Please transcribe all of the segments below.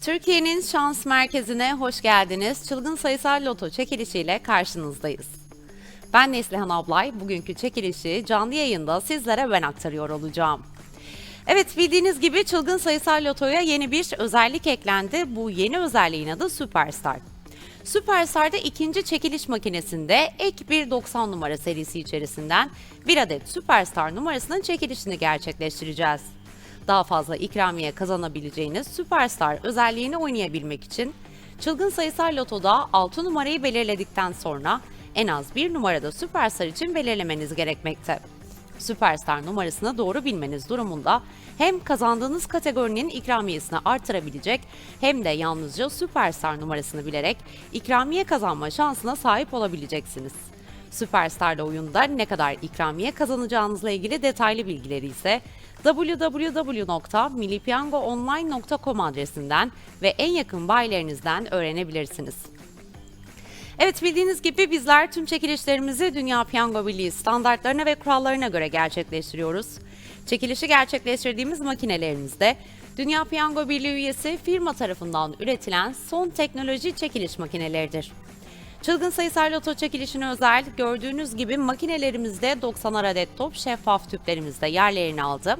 Türkiye'nin şans merkezine hoş geldiniz. Çılgın sayısal loto çekilişiyle karşınızdayız. Ben Neslihan Ablay. Bugünkü çekilişi canlı yayında sizlere ben aktarıyor olacağım. Evet bildiğiniz gibi çılgın sayısal lotoya yeni bir özellik eklendi. Bu yeni özelliğin adı Superstar. Superstar'da ikinci çekiliş makinesinde ek bir 90 numara serisi içerisinden bir adet Superstar numarasının çekilişini gerçekleştireceğiz. Daha fazla ikramiye kazanabileceğiniz Superstar özelliğini oynayabilmek için çılgın sayısal lotoda 6 numarayı belirledikten sonra en az bir numarada Superstar için belirlemeniz gerekmekte. Süperstar numarasını doğru bilmeniz durumunda hem kazandığınız kategorinin ikramiyesini artırabilecek hem de yalnızca Süperstar numarasını bilerek ikramiye kazanma şansına sahip olabileceksiniz. Süperstar'da oyunda ne kadar ikramiye kazanacağınızla ilgili detaylı bilgileri ise www.milipiangoonline.com adresinden ve en yakın bayilerinizden öğrenebilirsiniz. Evet bildiğiniz gibi bizler tüm çekilişlerimizi Dünya Piyango Birliği standartlarına ve kurallarına göre gerçekleştiriyoruz. Çekilişi gerçekleştirdiğimiz makinelerimizde Dünya Piyango Birliği üyesi firma tarafından üretilen son teknoloji çekiliş makineleridir. Çılgın sayısal loto çekilişine özel gördüğünüz gibi makinelerimizde 90 adet top şeffaf tüplerimizde yerlerini aldı.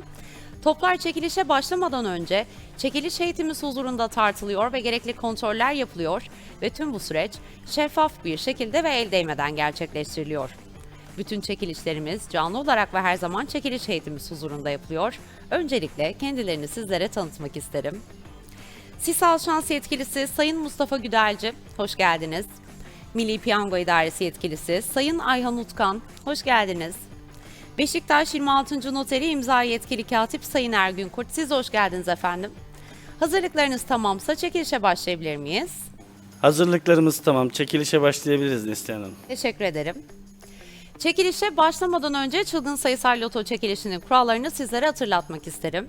Toplar çekilişe başlamadan önce çekiliş heyetimiz huzurunda tartılıyor ve gerekli kontroller yapılıyor ve tüm bu süreç şeffaf bir şekilde ve el değmeden gerçekleştiriliyor. Bütün çekilişlerimiz canlı olarak ve her zaman çekiliş heyetimiz huzurunda yapılıyor. Öncelikle kendilerini sizlere tanıtmak isterim. Sisal Şans Yetkilisi Sayın Mustafa Güdelci, hoş geldiniz. Milli Piyango İdaresi Yetkilisi Sayın Ayhan Utkan, hoş geldiniz. Beşiktaş 26. Noteri imza yetkili katip Sayın Ergün Kurt, siz hoş geldiniz efendim. Hazırlıklarınız tamamsa çekilişe başlayabilir miyiz? Hazırlıklarımız tamam. Çekilişe başlayabiliriz Neslihan Hanım. Teşekkür ederim. Çekilişe başlamadan önce çılgın sayısal loto çekilişinin kurallarını sizlere hatırlatmak isterim.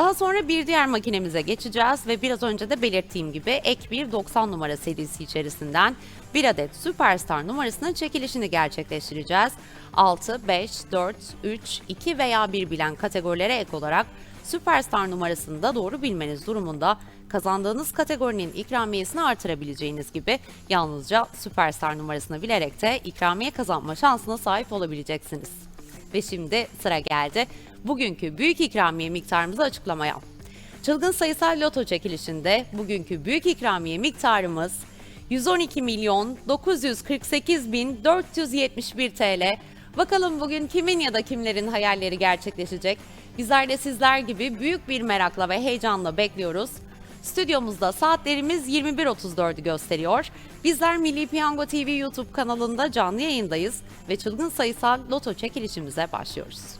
Daha sonra bir diğer makinemize geçeceğiz ve biraz önce de belirttiğim gibi ek bir 90 numara serisi içerisinden bir adet Superstar numarasının çekilişini gerçekleştireceğiz. 6, 5, 4, 3, 2 veya 1 bilen kategorilere ek olarak Superstar numarasını da doğru bilmeniz durumunda kazandığınız kategorinin ikramiyesini artırabileceğiniz gibi yalnızca Superstar numarasını bilerek de ikramiye kazanma şansına sahip olabileceksiniz. Ve şimdi sıra geldi bugünkü büyük ikramiye miktarımızı açıklamaya. Çılgın sayısal loto çekilişinde bugünkü büyük ikramiye miktarımız 112 milyon 948 bin 471 TL. Bakalım bugün kimin ya da kimlerin hayalleri gerçekleşecek? Bizler de sizler gibi büyük bir merakla ve heyecanla bekliyoruz. Stüdyomuzda saatlerimiz 21.34'ü gösteriyor. Bizler Milli Piyango TV YouTube kanalında canlı yayındayız ve çılgın sayısal loto çekilişimize başlıyoruz.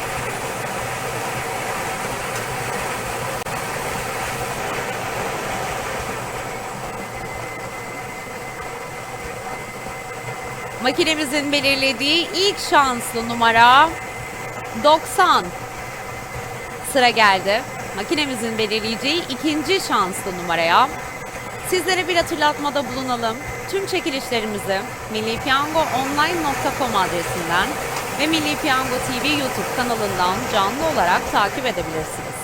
Makinemizin belirlediği ilk şanslı numara 90. Sıra geldi. Makinemizin belirleyeceği ikinci şanslı numaraya. Sizlere bir hatırlatmada bulunalım. Tüm çekilişlerimizi millipiyangoonline.com adresinden ve Milli Piyango TV YouTube kanalından canlı olarak takip edebilirsiniz.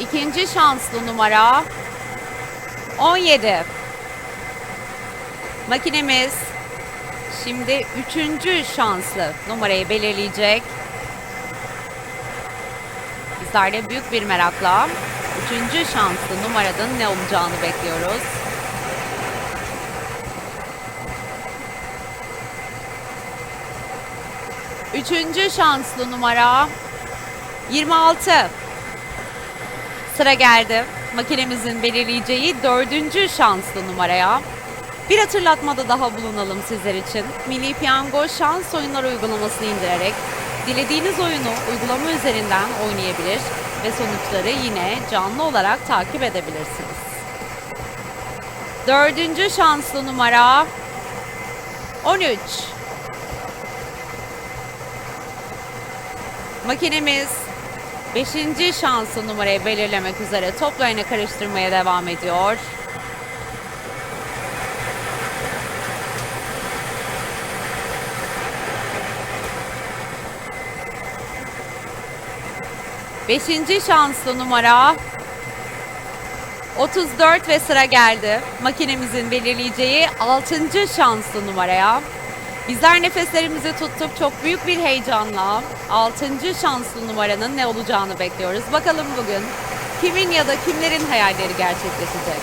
İkinci şanslı numara 17. Makinemiz şimdi üçüncü şanslı numarayı belirleyecek. Bizler de büyük bir merakla üçüncü şanslı numaranın ne olacağını bekliyoruz. Üçüncü şanslı numara 26. Sıra geldi. Makinemizin belirleyeceği dördüncü şanslı numaraya. Bir hatırlatmada daha bulunalım sizler için. Milli Piyango şans oyunları uygulamasını indirerek dilediğiniz oyunu uygulama üzerinden oynayabilir ve sonuçları yine canlı olarak takip edebilirsiniz. Dördüncü şanslı numara 13. Makinemiz 5. şanslı numarayı belirlemek üzere toplarını karıştırmaya devam ediyor. Beşinci şanslı numara 34 ve sıra geldi. Makinemizin belirleyeceği 6. şanslı numaraya. Bizler nefeslerimizi tuttuk çok büyük bir heyecanla 6. şanslı numaranın ne olacağını bekliyoruz. Bakalım bugün kimin ya da kimlerin hayalleri gerçekleşecek.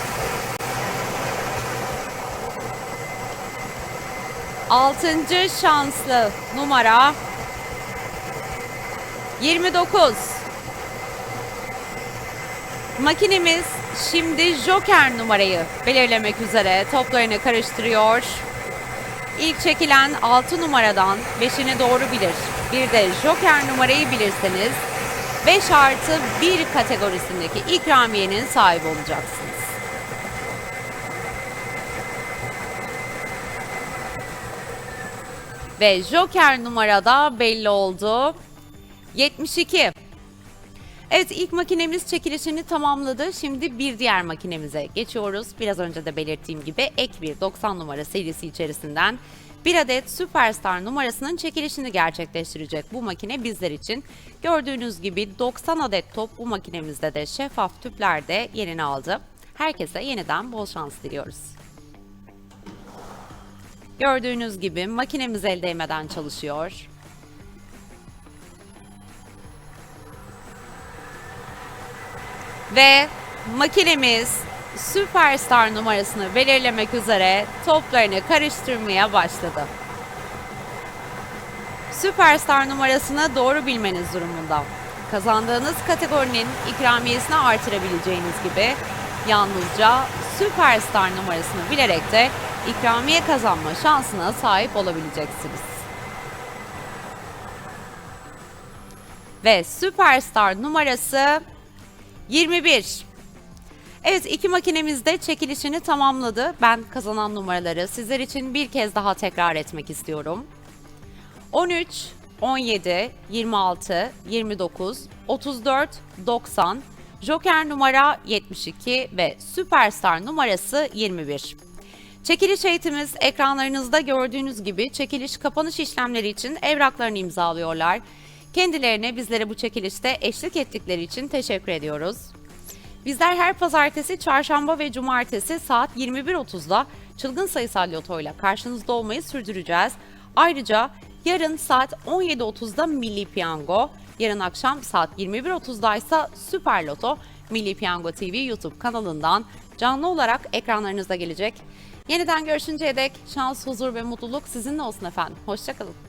6. şanslı numara 29. Makinemiz şimdi Joker numarayı belirlemek üzere toplarını karıştırıyor. İlk çekilen 6 numaradan 5'ini doğru bilir. Bir de Joker numarayı bilirseniz 5 artı 1 kategorisindeki ikramiyenin sahibi olacaksınız. Ve Joker numarada belli oldu. 72. Evet ilk makinemiz çekilişini tamamladı. Şimdi bir diğer makinemize geçiyoruz. Biraz önce de belirttiğim gibi ek bir 90 numara serisi içerisinden bir adet Superstar numarasının çekilişini gerçekleştirecek bu makine bizler için. Gördüğünüz gibi 90 adet top bu makinemizde de şeffaf tüplerde yerini aldı. Herkese yeniden bol şans diliyoruz. Gördüğünüz gibi makinemiz el değmeden çalışıyor. Ve makinemiz Superstar numarasını belirlemek üzere toplarını karıştırmaya başladı. Superstar numarasını doğru bilmeniz durumunda. Kazandığınız kategorinin ikramiyesini artırabileceğiniz gibi yalnızca Superstar numarasını bilerek de ikramiye kazanma şansına sahip olabileceksiniz. Ve Superstar numarası 21. Evet iki makinemiz de çekilişini tamamladı. Ben kazanan numaraları sizler için bir kez daha tekrar etmek istiyorum. 13, 17, 26, 29, 34, 90, Joker numara 72 ve Superstar numarası 21. Çekiliş eğitimiz ekranlarınızda gördüğünüz gibi çekiliş kapanış işlemleri için evraklarını imzalıyorlar. Kendilerine bizlere bu çekilişte eşlik ettikleri için teşekkür ediyoruz. Bizler her pazartesi, çarşamba ve cumartesi saat 21.30'da çılgın sayısal lotoyla karşınızda olmayı sürdüreceğiz. Ayrıca yarın saat 17.30'da Milli Piyango, yarın akşam saat 21.30'da ise Süper Loto Milli Piyango TV YouTube kanalından canlı olarak ekranlarınızda gelecek. Yeniden görüşünceye dek şans, huzur ve mutluluk sizinle olsun efendim. Hoşçakalın.